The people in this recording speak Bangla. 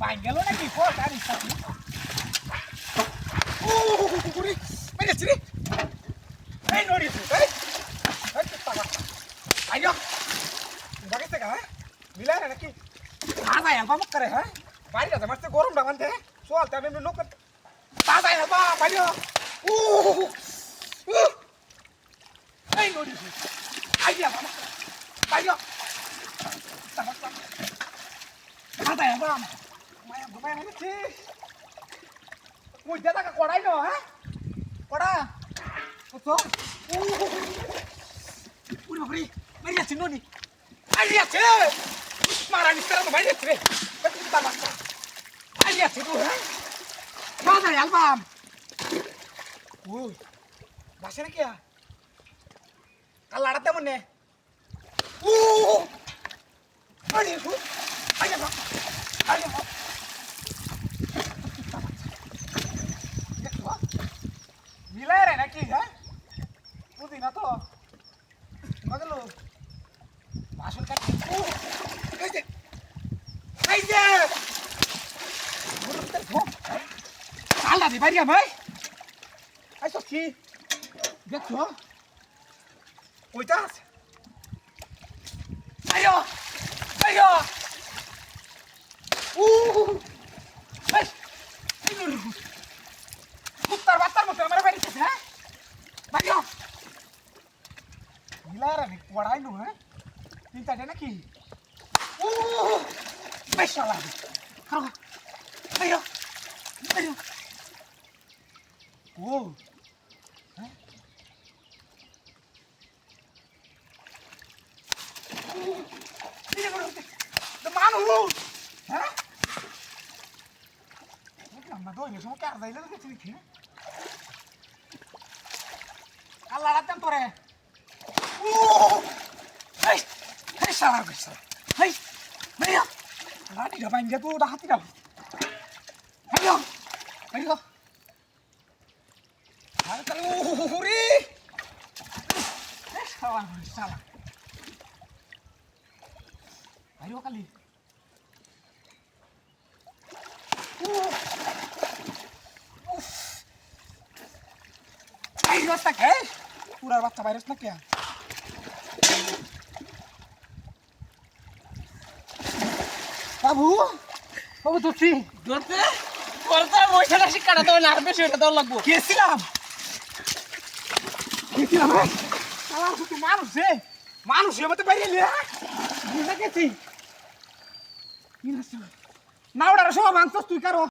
ભાગેલો ને દીપો તારી સાથે ઉરી મેં જરી એ નોડી તું એ આયો બગતે કા મિલા રે નકી આના હેલ્પ મત કરે હે બારી જતા મસ્ત ગોરમ ડાવંતે સોલ તમે મે નોકર તાજા હેલ્પ પાડ્યો ઉ એ નોડી તું આયા બાબા આયો તાજા હેલ્પ নাকি Uy, ya está কড়াই no, ¿eh? কড়া। কত উড়ি বাপরে মারি যাচ্ছে ননি। মারি যাচ্ছে। মারা নিস্তারা তো মারি যাচ্ছে। রে মারি যাচ্ছে তো হ্যাঁ? বাবা অ্যালবাম। ও বাসে নাকি কাল লাড়াতে মনে। ও আরে আরে আরে মিলাই রে নাকি হ্যাঁ বুঝি না তো বুঝলো বাসন কাটছি ও এই যে বাড়ি আমায় আই সত্যি দেখছ? কইতাস আয়ো Galera, tem que guardar não é? Tem que estar aqui. Uh! Deixa lá. Caramba. Aí, ó. Aí, ó. Oh. mà thôi mình xuống cạn giấy nó cái chuyện kia. Allah datang tuh Oh. Hai, hai salah guys. Hai, Maria. Lari dah main jatuh udah hati dah. Ayo, ayo. Hai teluri. hei salah, salah. Ayo kali. Uh. Uff. Ayo, tak eh? Udah waktu virus nak ya. বাবু? বাবু ধরছি ধরতে? বলতে ওইখানে শিক্ষাটা তো না বেশি ওটা দেওয়া লাগবো। গেছিলাম। গেছিলাম শুধু মানুষ রে। মানুষ এমতে বাইরে বুঝা গেছি। না ওটা সব মাংস তুই কারও